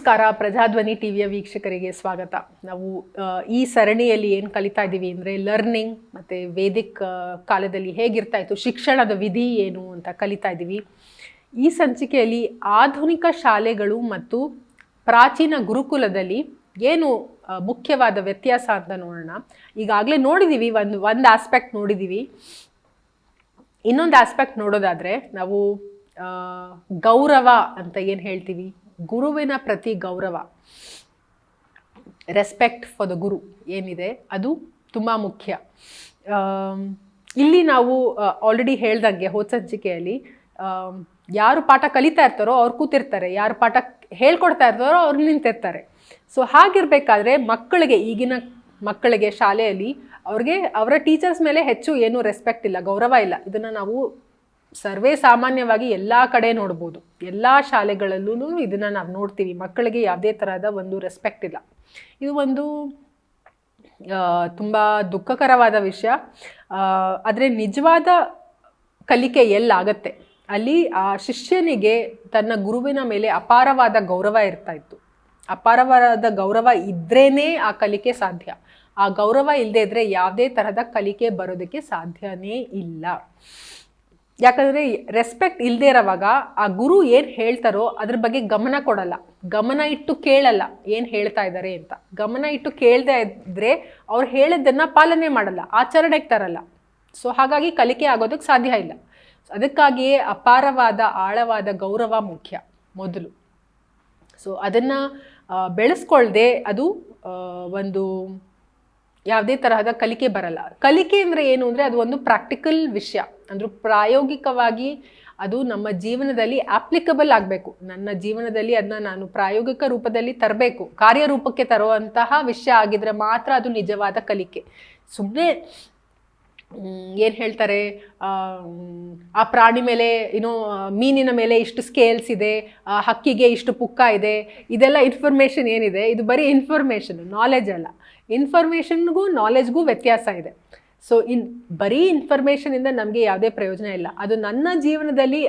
ನಮಸ್ಕಾರ, ಪ್ರಜಾಧ್ವನಿ ಟಿವಿಯ ವೀಕ್ಷಕರಿಗೆ ಸ್ವಾಗತ. ನಾವು ಈ ಸರಣಿಯಲ್ಲಿ ಏನು ಕಲಿತಾ ಇದ್ದೀವಿ ಅಂದರೆ ಲರ್ನಿಂಗ್ ಮತ್ತು ವೇದಿಕ್ ಕಾಲದಲ್ಲಿ ಹೇಗಿರ್ತಾ ಇತ್ತು, ಶಿಕ್ಷಣದ ವಿಧಿ ಏನು ಅಂತ ಕಲಿತಾ ಇದ್ದೀವಿ ಈ ಸಂಚಿಕೆಯಲ್ಲಿ ಆಧುನಿಕ ಶಾಲೆಗಳು ಮತ್ತು ಪ್ರಾಚೀನ ಗುರುಕುಲದಲ್ಲಿ ಏನು ಮುಖ್ಯವಾದ ವ್ಯತ್ಯಾಸ ಅಂತ ನೋಡೋಣ. ಈಗಾಗಲೇ ನೋಡಿದ್ದೀವಿ ಒಂದು ಒಂದು ಆಸ್ಪೆಕ್ಟ್ ನೋಡಿದ್ದೀವಿ ಇನ್ನೊಂದು ಆಸ್ಪೆಕ್ಟ್ ನೋಡೋದಾದ್ರೆ ನಾವು ಗೌರವ ಅಂತ ಏನು ಹೇಳ್ತೀವಿ? ಗುರುವಿನ ಪ್ರತಿ ಗೌರವ. ರೆಸ್ಪೆಕ್ಟ್ ಫಾರ್ ದ ಗುರು ಏನಿದೆ? ಅದು ತುಂಬ ಮುಖ್ಯ. ಇಲ್ಲಿ ನಾವು ಆಲ್ರೆಡಿ ಹೇಳ್ದಂಗೆ ಹೋದ ಸಂಚಿಕೆಯಲ್ಲಿ ಯಾರು ಪಾಠ ಕಲಿತಾ ಇರ್ತಾರೋ ಅವ್ರು ಕೂತಿರ್ತಾರೆ. ಯಾರು ಪಾಠ ಹೇಳ್ಕೊಡ್ತಾ ಇರ್ತಾರೋ ಅವ್ರು ನಿಂತಿರ್ತಾರೆ. ಸೊ ಹಾಗಿರ್ಬೇಕಾದ್ರೆ ಮಕ್ಕಳಿಗೆ, ಈಗಿನ ಮಕ್ಕಳಿಗೆ ಶಾಲೆಯಲ್ಲಿ ಅವ್ರಿಗೆ, ಅವರ ಟೀಚರ್ಸ್ ಮೇಲೆ ಹೆಚ್ಚು ಏನು ರೆಸ್ಪೆಕ್ಟ್ ಇಲ್ಲ, ಗೌರವ ಇಲ್ಲ. ಇದನ್ನು ನಾವು ಸರ್ವೇ ಸಾಮಾನ್ಯವಾಗಿ ಎಲ್ಲ ಕಡೆ ನೋಡ್ಬೋದು. ಎಲ್ಲ ಶಾಲೆಗಳಲ್ಲೂ ಇದನ್ನು ನಾವು ನೋಡ್ತೀವಿ. ಮಕ್ಕಳಿಗೆ ಯಾವುದೇ ಥರದ ಒಂದು ರೆಸ್ಪೆಕ್ಟ್ ಇಲ್ಲ. ಇದು ಒಂದು ತುಂಬ ದುಃಖಕರವಾದ ವಿಷಯ. ಆದರೆ ನಿಜವಾದ ಕಲಿಕೆ ಎಲ್ಲಾಗತ್ತೆ ಅಲ್ಲಿ ಆ ಶಿಷ್ಯನಿಗೆ ತನ್ನ ಗುರುವಿನ ಮೇಲೆ ಅಪಾರವಾದ ಗೌರವ ಇರ್ತಾ ಇತ್ತು. ಅಪಾರವಾದ ಗೌರವ ಇದ್ರೇ ಆ ಕಲಿಕೆ ಸಾಧ್ಯ. ಆ ಗೌರವ ಇಲ್ಲದೇ ಇದ್ರೆ ಯಾವುದೇ ತರಹದ ಕಲಿಕೆ ಬರೋದಕ್ಕೆ ಸಾಧ್ಯನೇ ಇಲ್ಲ. ಯಾಕಂದರೆ ರೆಸ್ಪೆಕ್ಟ್ ಇಲ್ಲದೆ ಇರೋವಾಗ ಆ ಗುರು ಏನು ಹೇಳ್ತಾರೋ ಅದ್ರ ಬಗ್ಗೆ ಗಮನ ಕೊಡಲ್ಲ. ಗಮನ ಇಟ್ಟು ಕೇಳಲ್ಲ. ಏನು ಹೇಳ್ತಾ ಇದ್ದಾರೆ ಅಂತ. ಗಮನ ಇಟ್ಟು ಕೇಳದೆ ಇದ್ದರೆ ಅವ್ರು ಹೇಳಿದ್ದನ್ನು ಪಾಲನೆ ಮಾಡಲ್ಲ. ಆಚರಣೆಗೆ ತರಲ್ಲ. ಸೊ ಹಾಗಾಗಿ ಕಲಿಕೆ ಆಗೋದಕ್ಕೆ ಸಾಧ್ಯ ಇಲ್ಲ. ಅದಕ್ಕಾಗಿಯೇ ಅಪಾರವಾದ, ಆಳವಾದ ಗೌರವ ಮುಖ್ಯ ಮೊದಲು. ಸೊ ಅದನ್ನು ಬೆಳೆಸ್ಕೊಳ್ದೆ ಅದು ಒಂದು ಯಾವುದೇ ತರಹದ ಕಲಿಕೆ ಬರಲ್ಲ. ಕಲಿಕೆ ಅಂದರೆ ಏನು ಅಂದರೆ ಅದು ಒಂದು ಪ್ರಾಕ್ಟಿಕಲ್ ವಿಷಯ. ಅಂದ್ರೆ ಪ್ರಾಯೋಗಿಕವಾಗಿ ಅದು ನಮ್ಮ ಜೀವನದಲ್ಲಿ ಆಪ್ಲಿಕಬಲ್ ಆಗಬೇಕು. ನನ್ನ ಜೀವನದಲ್ಲಿ ಅದನ್ನ ನಾನು ಪ್ರಾಯೋಗಿಕ ರೂಪದಲ್ಲಿ ತರಬೇಕು. ಕಾರ್ಯರೂಪಕ್ಕೆ ತರುವಂತಹ ವಿಷಯ ಆಗಿದ್ರೆ ಮಾತ್ರ ಅದು ನಿಜವಾದ ಕಲಿಕೆ. ಸುಮ್ಮನೆ ಏನು ಹೇಳ್ತಾರೆ ಆ, ಪ್ರಾಣಿ ಮೇಲೆ ಏನೋ ಮೀನಿನ ಮೇಲೆ ಇಷ್ಟು ಸ್ಕೇಲ್ಸ್ ಇದೆ ಹಕ್ಕಿಗೆ ಇಷ್ಟು ಪುಕ್ಕ ಇದೆ ಇದೆಲ್ಲ ಇನ್ಫಾರ್ಮೇಷನ್ ಏನಿದೆ? ಇದು ಬರೀ ಇನ್ಫಾರ್ಮೇಷನ್ ನಾಲೆಜ್ ಅಲ್ಲ. ಇನ್ಫಾರ್ಮೇಷನ್ಗೂ ನಾಲೆಜ್ಗೂ ವ್ಯತ್ಯಾಸ ಇದೆ. ಸೊ ಇನ್ ಬರೀ ಇನ್ಫಾರ್ಮೇಷನಿಂದ ನಮಗೆ ಯಾವುದೇ ಪ್ರಯೋಜನ ಇಲ್ಲ. ಅದು ನನ್ನ ಜೀವನದಲ್ಲಿ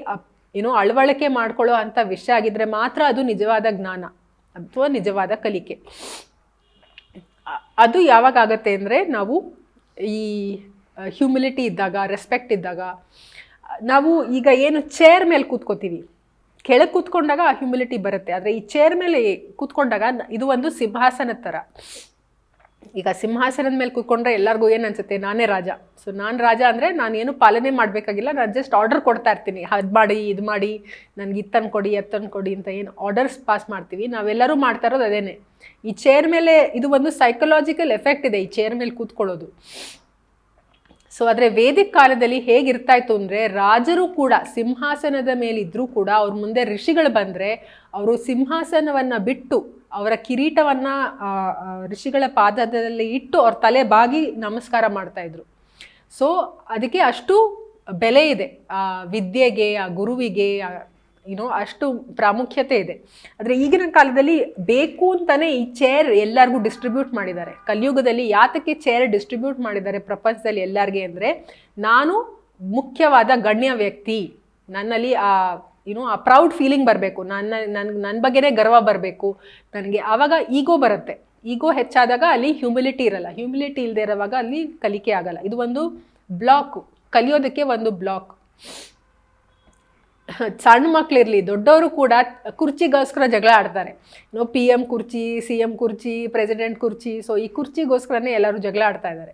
ಏನೋ ಅಳವಳಿಕೆ ಮಾಡ್ಕೊಳ್ಳೋ ಅಂಥ ವಿಷಯ ಆಗಿದ್ರೆ ಮಾತ್ರ ಅದು ನಿಜವಾದ ಜ್ಞಾನ ಅಥವಾ ನಿಜವಾದ ಕಲಿಕೆ. ಅದು ಯಾವಾಗ ಆಗತ್ತೆ ಅಂದರೆ ನಾವು ಈ ಹ್ಯೂಮಿಲಿಟಿ ಇದ್ದಾಗ ರೆಸ್ಪೆಕ್ಟ್ ಇದ್ದಾಗ ನಾವು ಈಗ ಏನು ಚೇರ್ ಮೇಲೆ ಕೂತ್ಕೋತೀವಿ. ಕೆಳಗೆ ಕೂತ್ಕೊಂಡಾಗ ಆ ಹ್ಯೂಮಿಲಿಟಿ ಬರುತ್ತೆ. ಆದರೆ ಈ ಚೇರ್ ಮೇಲೆ ಕೂತ್ಕೊಂಡಾಗ ಇದು ಒಂದು ಸಿಂಹಾಸನದ ಥರ ಈಗ ಸಿಂಹಾಸನದ ಮೇಲೆ ಕೂತ್ಕೊಂಡ್ರೆ ಎಲ್ಲರಿಗೂ ಏನು ಅನ್ಸುತ್ತೆ? ನಾನೇ ರಾಜ. ಸೊ ನಾನು ರಾಜ ಅಂದರೆ ಏನು ಪಾಲನೆ ಮಾಡಬೇಕಾಗಿಲ್ಲ. ನಾನು ಜಸ್ಟ್ ಆರ್ಡರ್ ಕೊಡ್ತಾ ಇರ್ತೀನಿ. ಅದು ಮಾಡಿ, ಇದು ಮಾಡಿ, ನನಗೆ ಇತ್ತನ್ ಕೊಡಿ ಎತ್ತನ್ ಕೊಡಿ ಅಂತ ಏನು ಆರ್ಡರ್ಸ್ ಪಾಸ್ ಮಾಡ್ತೀವಿ. ನಾವೆಲ್ಲರೂ ಮಾಡ್ತಾ ಇರೋದು ಅದೇನೆ. ಈ ಚೇರ್ ಮೇಲೆ ಇದು ಒಂದು ಸೈಕಲಾಜಿಕಲ್ ಎಫೆಕ್ಟ್ ಇದೆ ಈ ಚೇರ್ ಮೇಲೆ ಕೂತ್ಕೊಳ್ಳೋದು. ಸೊ ಆದರೆ ವೇದಿಕ್ ಕಾಲದಲ್ಲಿ ಹೇಗಿರ್ತಾ ಇತ್ತು ಅಂದರೆ ರಾಜರು ಕೂಡ ಸಿಂಹಾಸನದ ಮೇಲಿದ್ದರೂ ಕೂಡ ಅವ್ರ ಮುಂದೆ ಋಷಿಗಳು ಬಂದರೆ ಅವರು ಸಿಂಹಾಸನವನ್ನು ಬಿಟ್ಟು ಅವರ ಕಿರೀಟವನ್ನು ಋಷಿಗಳ ಪಾದದಲ್ಲಿ ಇಟ್ಟು ಅವ್ರ ತಲೆ ಬಾಗಿ ನಮಸ್ಕಾರ ಮಾಡ್ತಾ ಇದ್ರು. ಸೊ ಅದಕ್ಕೆ ಅಷ್ಟು ಬೆಲೆ ಇದೆ. ಆ, ವಿದ್ಯೆಗೆ, ಆ, ಗುರುವಿಗೆ ಏನೋ ಅಷ್ಟು ಪ್ರಾಮುಖ್ಯತೆ ಇದೆ. ಆದರೆ ಈಗಿನ ಕಾಲದಲ್ಲಿ ಬೇಕು ಅಂತಾನೆ ಈ ಚೇರ್ ಎಲ್ಲರಿಗೂ ಡಿಸ್ಟ್ರಿಬ್ಯೂಟ್ ಮಾಡಿದ್ದಾರೆ. ಕಲಿಯುಗದಲ್ಲಿ ಯಾತಕ್ಕೆ ಚೇರ್ ಡಿಸ್ಟ್ರಿಬ್ಯೂಟ್ ಮಾಡಿದ್ದಾರೆ ಪ್ರಪಂಚದಲ್ಲಿ ಎಲ್ಲರಿಗೆ ಅಂದರೆ, ನಾನು ಮುಖ್ಯವಾದ ಗಣ್ಯ ವ್ಯಕ್ತಿ. ನನ್ನಲ್ಲಿ ಆ ಏನೋ ಆ ಪ್ರೌಡ್ ಫೀಲಿಂಗ್ ಬರಬೇಕು. ನನ್ನ ನನ್ಗೆ ನನ್ನ ಬಗ್ಗೆನೇ ಗರ್ವ ಬರಬೇಕು. ನನಗೆ ಆವಾಗ ಈಗೋ ಬರುತ್ತೆ. ಈಗೋ ಹೆಚ್ಚಾದಾಗ ಅಲ್ಲಿ ಹ್ಯೂಮಿಲಿಟಿ ಇರಲ್ಲ. ಹ್ಯೂಮಿಲಿಟಿ ಇಲ್ಲದೆ ಇರೋವಾಗ ಅಲ್ಲಿ ಕಲಿಕೆ ಆಗಲ್ಲ. ಇದು ಒಂದು ಬ್ಲಾಕ್ ಕಲಿಯೋದಕ್ಕೆ ಒಂದು ಬ್ಲಾಕ್ ಸಣ್ಣ ಮಕ್ಕಳಿರಲಿ ದೊಡ್ಡವರು ಕೂಡ ಕುರ್ಚಿಗೋಸ್ಕರ ಜಗಳ ಆಡ್ತಾರೆ. ನೋ ಪಿ ಎಂ ಕುರ್ಚಿ ಸಿ ಎಂ ಕುರ್ಚಿ ಪ್ರೆಸಿಡೆಂಟ್ ಕುರ್ಚಿ. ಸೊ ಈ ಕುರ್ಚಿಗೋಸ್ಕರನೇ ಎಲ್ಲರೂ ಜಗಳ ಆಡ್ತಾ ಇದ್ದಾರೆ.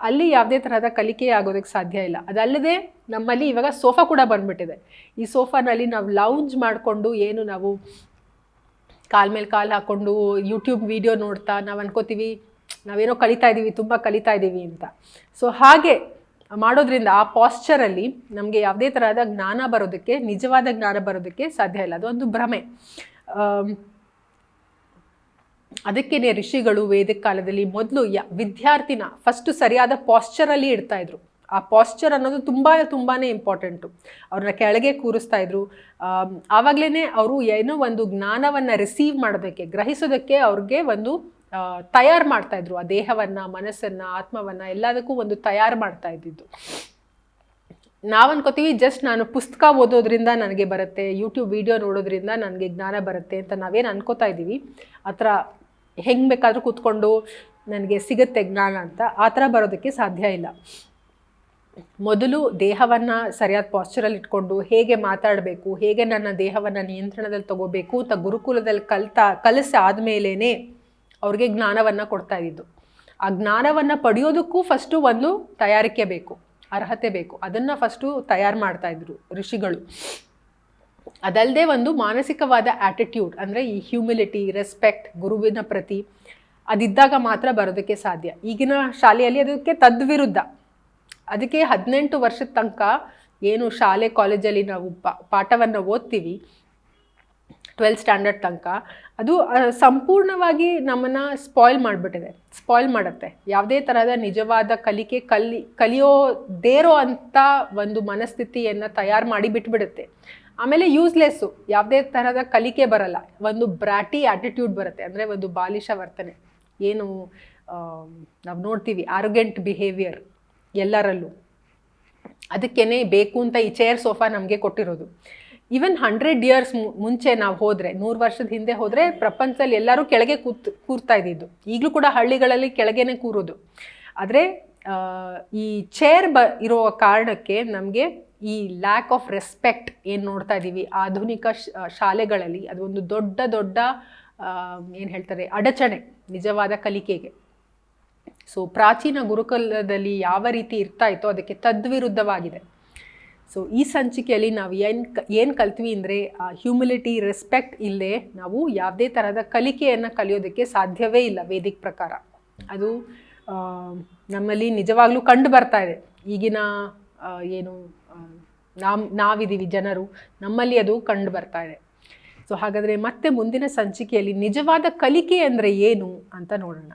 ಅಲ್ಲಿ ಯಾವುದೇ ತರಹದ ಕಲಿಕೆ ಆಗೋದಕ್ಕೆ ಸಾಧ್ಯ ಇಲ್ಲ. ಅದಲ್ಲದೆ ನಮ್ಮಲ್ಲಿ ಇವಾಗ ಸೋಫಾ ಕೂಡ ಬಂದ್ಬಿಟ್ಟಿದೆ. ಈ ಸೋಫಾನಲ್ಲಿ ನಾವು ಲೌಂಜ್ ಮಾಡಿಕೊಂಡು ಏನು ನಾವು ಕಾಲ್ ಮೇಲೆ ಕಾಲು ಹಾಕ್ಕೊಂಡು ಯೂಟ್ಯೂಬ್ ವಿಡಿಯೋ ನೋಡ್ತಾ ನಾವು ಅನ್ಕೋತೀವಿ ನಾವೇನೋ ಕಲಿತಾ ಇದ್ದೀವಿ ತುಂಬ ಕಲಿತಾ ಇದ್ದೀವಿ ಅಂತ. ಸೊ ಹಾಗೆ ಮಾಡೋದ್ರಿಂದ ಆ ಪಾಶ್ಚರಲ್ಲಿ ನಮಗೆ ಯಾವುದೇ ತರಹದ ಜ್ಞಾನ ಬರೋದಕ್ಕೆ ನಿಜವಾದ ಜ್ಞಾನ ಬರೋದಕ್ಕೆ ಸಾಧ್ಯ ಇಲ್ಲ. ಅದೊಂದು ಭ್ರಮೆ. ಆಮ್, ಅದಕ್ಕೇನೆ ಋಷಿಗಳು ವೇದಿಕ ಕಾಲದಲ್ಲಿ ಮೊದಲು ಯ ವಿದ್ಯಾರ್ಥಿನ ಫಸ್ಟ್ ಸರಿಯಾದ ಪಾಶ್ಚರಲ್ಲಿ ಇಡ್ತಾ ಇದ್ರು. ಆ ಪಾಶ್ಚರ್ ಅನ್ನೋದು ತುಂಬ ತುಂಬಾ ಇಂಪಾರ್ಟೆಂಟು ಅವ್ರನ್ನ ಕೆಳಗೆ ಕೂರಿಸ್ತಾ ಇದ್ರು. ಆವಾಗಲೇ ಅವರು ಏನೋ ಒಂದು ಜ್ಞಾನವನ್ನು ರಿಸೀವ್ ಮಾಡೋದಕ್ಕೆ ಗ್ರಹಿಸೋದಕ್ಕೆ ಅವ್ರಿಗೆ ಒಂದು ತಯಾರು ಮಾಡ್ತಾ ಇದ್ರು. ಆ ದೇಹವನ್ನು, ಮನಸ್ಸನ್ನು, ಆತ್ಮವನ್ನು ಎಲ್ಲದಕ್ಕೂ ಒಂದು ತಯಾರು ಮಾಡ್ತಾ ಇದ್ದಿದ್ದು. ನಾವು ಅನ್ಕೋತೀವಿ ಜಸ್ಟ್ ನಾನು ಪುಸ್ತಕ ಓದೋದ್ರಿಂದ ನನಗೆ ಬರುತ್ತೆ ಯೂಟ್ಯೂಬ್ ವಿಡಿಯೋ ನೋಡೋದ್ರಿಂದ ನನಗೆ ಜ್ಞಾನ ಬರುತ್ತೆ ಅಂತ ನಾವೇನು ಅನ್ಕೋತಾ ಇದ್ದೀವಿ. ಆ ಥರ ಹೆಂಗೆ ಬೇಕಾದರೂ ಕೂತ್ಕೊಂಡು ನನಗೆ ಸಿಗುತ್ತೆ ಜ್ಞಾನ ಅಂತ ಆ ಥರ ಬರೋದಕ್ಕೆ ಸಾಧ್ಯ ಇಲ್ಲ. ಮೊದಲು ದೇಹವನ್ನು ಸರಿಯಾದ ಪಾಸ್ಚರಲ್ಲಿ ಇಟ್ಕೊಂಡು ಹೇಗೆ ಮಾತಾಡಬೇಕು, ಹೇಗೆ ನನ್ನ ದೇಹವನ್ನು ನಿಯಂತ್ರಣದಲ್ಲಿ ತಗೋಬೇಕು ಅಂತ ಗುರುಕುಲದಲ್ಲಿ ಕಲ್ತಾ, ಕಲಿಸಿ ಆದಮೇಲೇ ಅವ್ರಿಗೆ ಜ್ಞಾನವನ್ನು ಕೊಡ್ತಾ ಇದ್ದು. ಆ ಜ್ಞಾನವನ್ನು ಪಡೆಯೋದಕ್ಕೂ ಫಸ್ಟು ಒಂದು ತಯಾರಿಕೆ ಬೇಕು, ಅರ್ಹತೆ ಬೇಕು. ಅದನ್ನು ಫಸ್ಟು ತಯಾರು ಮಾಡ್ತಾಯಿದ್ರು ಋಷಿಗಳು. ಅದಲ್ಲದೆ ಒಂದು ಮಾನಸಿಕವಾದ ಆ್ಯಟಿಟ್ಯೂಡ್ ಅಂದರೆ ಈ ಹ್ಯೂಮಿಲಿಟಿ ರೆಸ್ಪೆಕ್ಟ್ ಗುರುವಿನ ಪ್ರತಿ ಅದಿದ್ದಾಗ ಮಾತ್ರ ಬರೋದಕ್ಕೆ ಸಾಧ್ಯ. ಈಗಿನ ಶಾಲೆಯಲ್ಲಿ ಅದಕ್ಕೆ ತದ್ವಿರುದ್ಧ. ಅದಕ್ಕೆ ಹದಿನೆಂಟು ವರ್ಷದ ತನಕ ಏನು ಶಾಲೆ ಕಾಲೇಜಲ್ಲಿ ನಾವು ಪಾಠವನ್ನು ಓದ್ತೀವಿ ಟ್ವೆಲ್ತ್ ಸ್ಟ್ಯಾಂಡರ್ಡ್ ತನಕ. ಅದು ಸಂಪೂರ್ಣವಾಗಿ ನಮ್ಮನ್ನು ಸ್ಪಾಯ್ಲ್ ಮಾಡಿಬಿಟ್ಟಿದೆ. ಸ್ಪಾಯ್ಲ್ ಮಾಡುತ್ತೆ. ಯಾವುದೇ ಥರದ ನಿಜವಾದ ಕಲಿಕೆ ಕಲಿ, ಕಲಿಯೋದೇರೋ ಅಂತ ಒಂದು ಮನಸ್ಥಿತಿಯನ್ನು ತಯಾರು ಮಾಡಿ ಬಿಟ್ಬಿಡುತ್ತೆ. ಆಮೇಲೆ ಯೂಸ್ಲೆಸ್ಸು ಯಾವುದೇ ಥರದ ಕಲಿಕೆ ಬರಲ್ಲ. ಒಂದು ಬ್ರಾಟಿ ಆಟಿಟ್ಯೂಡ್ ಬರುತ್ತೆ. ಅಂದರೆ ಒಂದು ಬಾಲಿಶ ವರ್ತನೆ. ಏನು ನಾವು ನೋಡ್ತೀವಿ ಆರೋಗೆಂಟ್ ಬಿಹೇವಿಯರ್ ಎಲ್ಲರಲ್ಲೂ. ಅದಕ್ಕೇನೆ ಬೇಕು ಅಂತ ಈ ಚೇರ್ ಸೋಫಾ ನಮಗೆ ಕೊಟ್ಟಿರೋದು. ಈವನ್ ಹಂಡ್ರೆಡ್ ಇಯರ್ಸ್ ಮುಂಚೆ ನಾವು ಹೋದರೆ, ನೂರು ವರ್ಷದ ಹಿಂದೆ ಹೋದರೆ ಪ್ರಪಂಚದಲ್ಲಿ ಎಲ್ಲರೂ ಕೆಳಗೆ ಕೂತ್, ಕೂರ್ತಾ ಇದ್ದಿದ್ದು. ಈಗಲೂ ಕೂಡ ಹಳ್ಳಿಗಳಲ್ಲಿ ಕೆಳಗೇನೆ ಕೂರೋದು. ಆದರೆ ಈ ಚೇರ್ ಬ, ಇರೋ ಕಾರಣಕ್ಕೆ ನಮಗೆ ಈ ಲ್ಯಾಕ್ ಆಫ್ ರೆಸ್ಪೆಕ್ಟ್ ಏನು ನೋಡ್ತಾ ಇದ್ದೀವಿ ಆಧುನಿಕ ಶಾಲೆಗಳಲ್ಲಿ ಅದು ಒಂದು ದೊಡ್ಡ ದೊಡ್ಡ ಏನು ಹೇಳ್ತಾರೆ, ಅಡಚಣೆ, ನಿಜವಾದ ಕಲಿಕೆಗೆ. ಸೊ ಪ್ರಾಚೀನ ಗುರುಕುಲದಲ್ಲಿ ಯಾವ ರೀತಿ ಇರ್ತಾ ಇತ್ತೋ ಅದಕ್ಕೆ ತದ್ವಿರುದ್ಧವಾಗಿದೆ. ಸೊ ಈ ಸಂಚಿಕೆಯಲ್ಲಿ ನಾವು ಏನು ಏನು ಕಲ್ತ್ವಿ ಅಂದರೆ ಹ್ಯೂಮಿಲಿಟಿ ರೆಸ್ಪೆಕ್ಟ್ ಇಲ್ಲದೆ ನಾವು ಯಾವುದೇ ಥರದ ಕಲಿಕೆಯನ್ನು ಕಲಿಯೋದಕ್ಕೆ ಸಾಧ್ಯವೇ ಇಲ್ಲ ವೇದಿಕ್ ಪ್ರಕಾರ. ಅದು ನಮ್ಮಲ್ಲಿ ನಿಜವಾಗ್ಲೂ ಕಂಡು ಬರ್ತಾ ಇದೆ. ಈಗಿನ ಏನು ನಾವು, ನಾವಿದ್ದೀವಿ ಜನರು. ನಮ್ಮಲ್ಲಿ ಅದು ಕಂಡು ಬರ್ತಾ ಇದೆ. ಸೊ ಹಾಗಾದರೆ ಮತ್ತೆ ಮುಂದಿನ ಸಂಚಿಕೆಯಲ್ಲಿ ನಿಜವಾದ ಕಲಿಕೆ ಅಂದರೆ ಏನು ಅಂತ ನೋಡೋಣ.